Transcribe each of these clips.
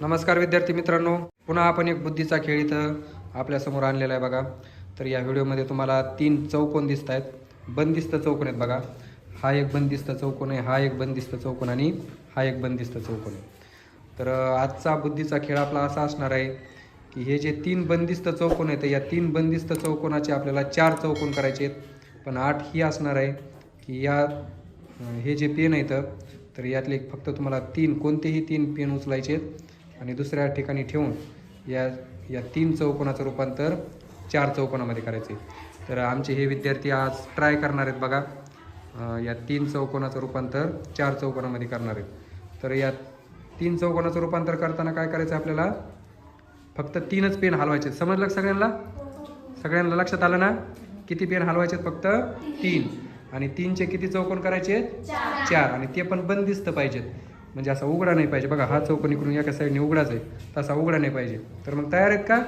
नमस्कार विद्यार्थी मित्रांनो. पुन्हा आपण एक बुद्धीचा खेळ इथं आपल्यासमोर आणलेला आहे बघा. तर या व्हिडिओमध्ये तुम्हाला तीन चौकोन दिसत आहेत. बंदिस्त चौकोन आहेत बघा. हा एक बंदिस्त चौकोन आहे हा एक बंदिस्त चौकोन आणि हा एक बंदिस्त चौकोन आहे. तर आजचा बुद्धीचा खेळ आपला असा असणार आहे की हे जे तीन बंदिस्त चौकोन आहेत या तीन बंदिस्त चौकोनाचे आपल्याला चार चौकोन करायचे आहेत. पण आठ ही असणार आहे की या हे जे पेन आहेत तर यातले फक्त तुम्हाला तीन कोणतेही तीन पेन उचलायचे आहेत. आणि दुसऱ्या ठिकाणी ठेवून या या तीन चौकोनाचं रूपांतर चार चौकोनामध्ये करायचे. तर आमचे हे विद्यार्थी आज ट्राय करणार आहेत बघा. या तीन चौकोनाचं रूपांतर चार चौकोनामध्ये करणार आहेत. तर या तीन चौकोनाचं रूपांतर करताना काय करायचं आपल्याला? फक्त तीनच पेन हलवायचे. समजलं का सगळ्यांना? सगळ्यांना लक्षात आलं ना? किती पेन हलवायचे फक्त? तीन. आणि तीनचे किती चौकोन करायचे चार. आणि ते पण बंदिस्त पाहिजेत. म्हणजे असा उघडा नाही पाहिजे. बघा हा चौकोन इकडून एका साईडने उघडाच आहे. तसा उघडा नाही पाहिजे. तर मग तयार आहेत का?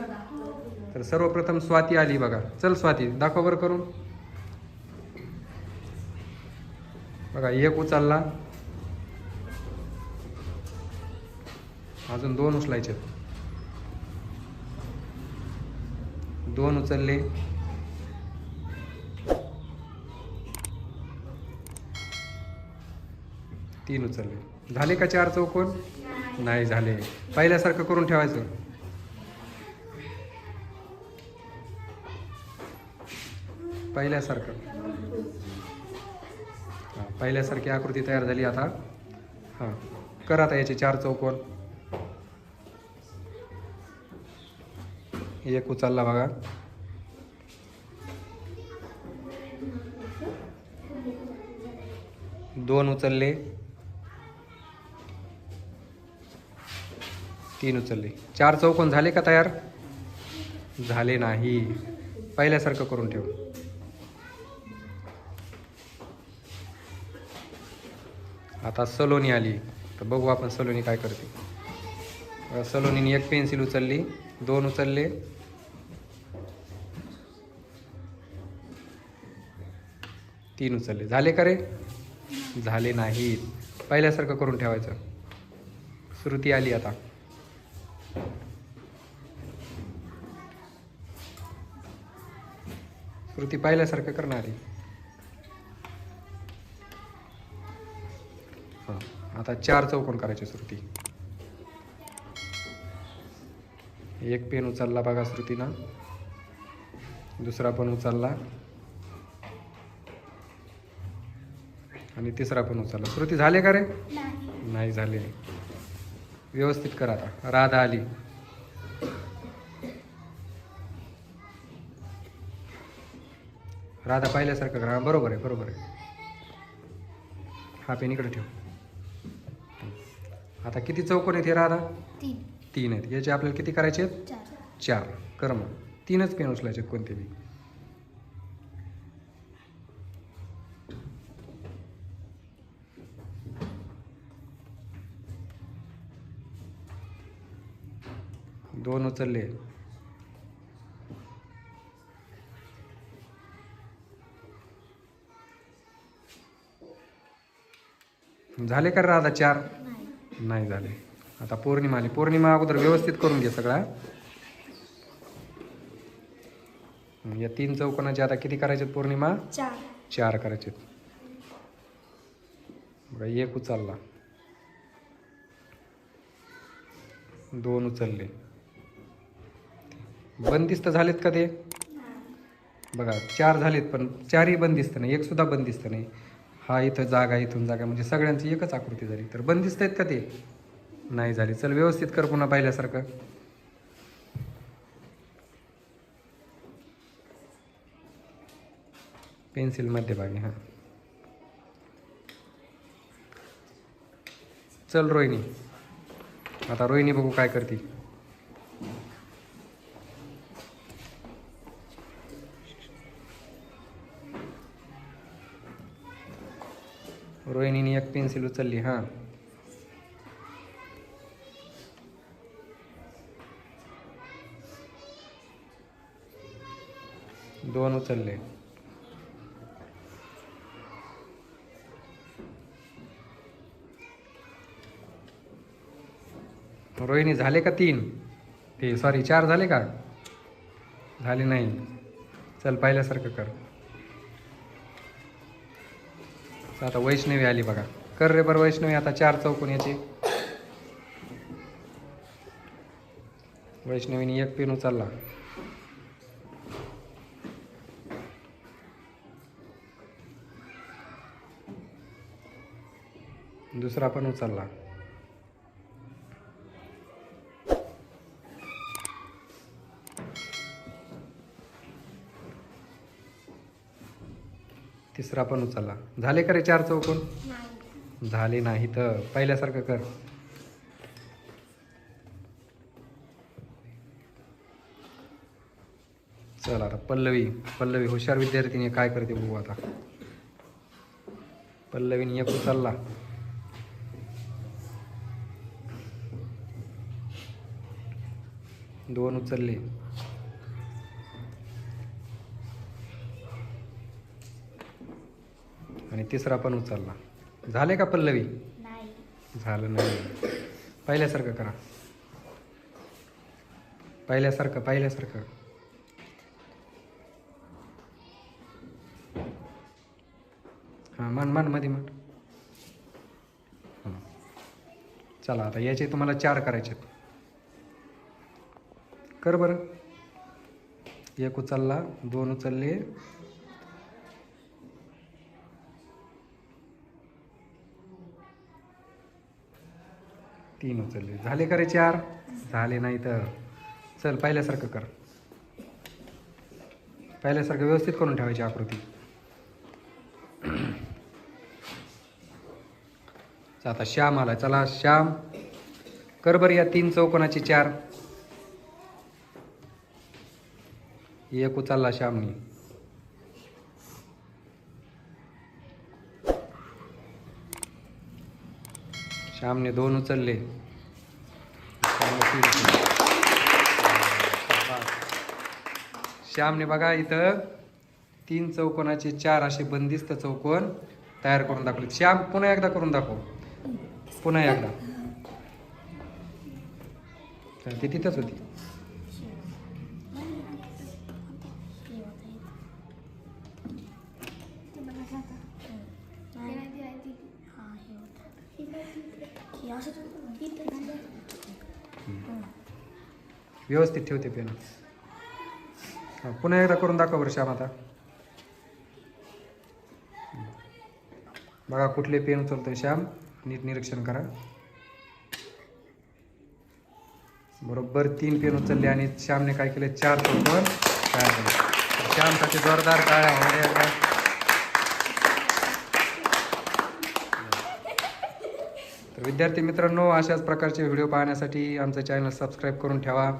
तर सर्वप्रथम स्वाती आली बघा. चल स्वाती दाखव बरं करून. बघा एक उचलला. अजून दोन उचलायचे. दोन उचलले. तीन उचलले. झाले का चार चौकोन? नाही झाले. पहिल्यासारखं करून ठेवायचं. पहिल्यासारखं. हां पहिल्यासारखी आकृती तयार झाली आता. हां करा आता याचे चार चौकोन. एक उचलला बघा. दोन उचलले. तीन उचलले. चार चौकोन झाले का तयार? झाले नाही. पहिल्यासारखं करून ठेव. आता सलोनी आली. तर बघू आपण सलोनी काय करते. सलोनीने एक पेन्सिल उचलली. दोन उचलले. तीन उचलले. झाले का रे? झाले नाहीत. पहिल्यासारखं करून ठेवायचं. श्रुती आली आता. श्रुती पाहिल्यासारखं करणारी. हां आता चार चौकोन करायचे श्रुती. एक पेन उचलला बघा श्रुतीनं. दुसरा पण उचलला. आणि तिसरा पण उचलला. श्रुती झाले का रे? नाही झाले. व्यवस्थित करा आता. राधा आली. राधा पाहिल्यासारखं करा हा, बरोबर आहे बरोबर आहे. हा पेन इकडे ठेव. आता किती चौकोन आहेत हे राधा? तीन आहेत. याचे आपल्याला किती करायचे आहेत? चार. चार. कर मग. तीनच पेन उचलायचे आहेत कोणते बी. दोन उचलले. झाले का राधा चार? नाही झाले. आता पौर्णिमा आली. पौर्णिमा अगोदर व्यवस्थित करून घे सगळा या तीन चौकोनाचे आता किती करायचे पौर्णिमा? चार. चार करायचे बघा एक उचलला. दोन उचलले. बंदिस्त झालेत का ते? बघा चार झालेत पण चारही बंदिस्त नाही. एक सुद्धा बंदिस्त नाही. हा इथं जागा इथून जागा म्हणजे सगळ्यांची एकच आकृती झाली तर बंदिस्त आहेत का ते? नाही झाली. चल व्यवस्थित कर पुन्हा पाहिल्यासारखं. पेन्सिल मध्यभागी हां. चल रोहिणी. आता रोहिणी बघू काय करते. रोहिणीने एक पेन्सिल उचलली हां. दोन उचलले. रोहिणी झाले का तीन? ते सॉरी चार झाले का? झाले नाही. चल पाहिल्यासारखं कर. आता वैष्णवी आली बघा. कर रे बरं वैष्णवी आता चार चौकून याची. वैष्णवीने एक पेन उचलला. दुसरा पण उचलला. तिसरा पण उचलला. झाले का रे चार चौकोन? झाले नाही तर. पहिल्यासारखं कर. चल आता पल्लवी. पल्लवी हुशार विद्यार्थिनी काय करते बघू आता. पल्लवीने एक उचलला. दोन उचलले. आणि तिसरा पण उचलला. झाले का पल्लवी? नाही. झालं नाही. पहिल्यासारखं करा. पहिल्यासारखं पहिल्यासारखं. हां मन मनमध्ये मन. हं. चला आता याचे तुम्हाला चार करायचे. कर बरं. एक उचलला दोन उचलले तीन उचलले. झाले का रे चार? झाले नाही तर. चल पहिल्यासारखं कर. पहिल्यासारखं व्यवस्थित करून ठेवायची आकृती. आता श्याम आला. चला श्याम. कर बरं या तीन चौकोनाची चार. एक उचलला श्यामनी. श्यामने दोन उचलले. श्यामने श्यामने बघा इथं तीन चौकोनाचे चार असे बंदिस्त चौकोन तयार करून दाखवले. श्याम पुन्हा एकदा करून दाखव. पुन्हा एकदा. ती तिथंच होती. व्यवस्थित ठेवते पेन पुन्हा एकदा करून दाखव बरं श्याम आता. बघा कुठले पेन उचलतोय श्याम. नीट निरीक्षण करा. बरोबर तीन पेन उचलले आणि श्यामने काय केले चार चौकोन तयार केले श्यामसाठी जोरदार टाळ्या होऊ द्या एकदा. तर विद्यार्थी मित्रांनो अशाच प्रकारचे व्हिडिओ पाहण्यासाठी आमचं चॅनल सबस्क्राईब करून ठेवा.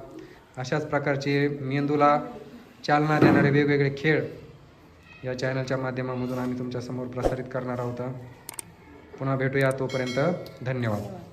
अशाच प्रकारचे मेंदूला चालना देणारे वेगवेगळे खेळ या चॅनलच्या माध्यमामधून आम्ही तुमच्यासमोर प्रसारित करणार आहोत. पुन्हा भेटूया तोपर्यंत धन्यवाद.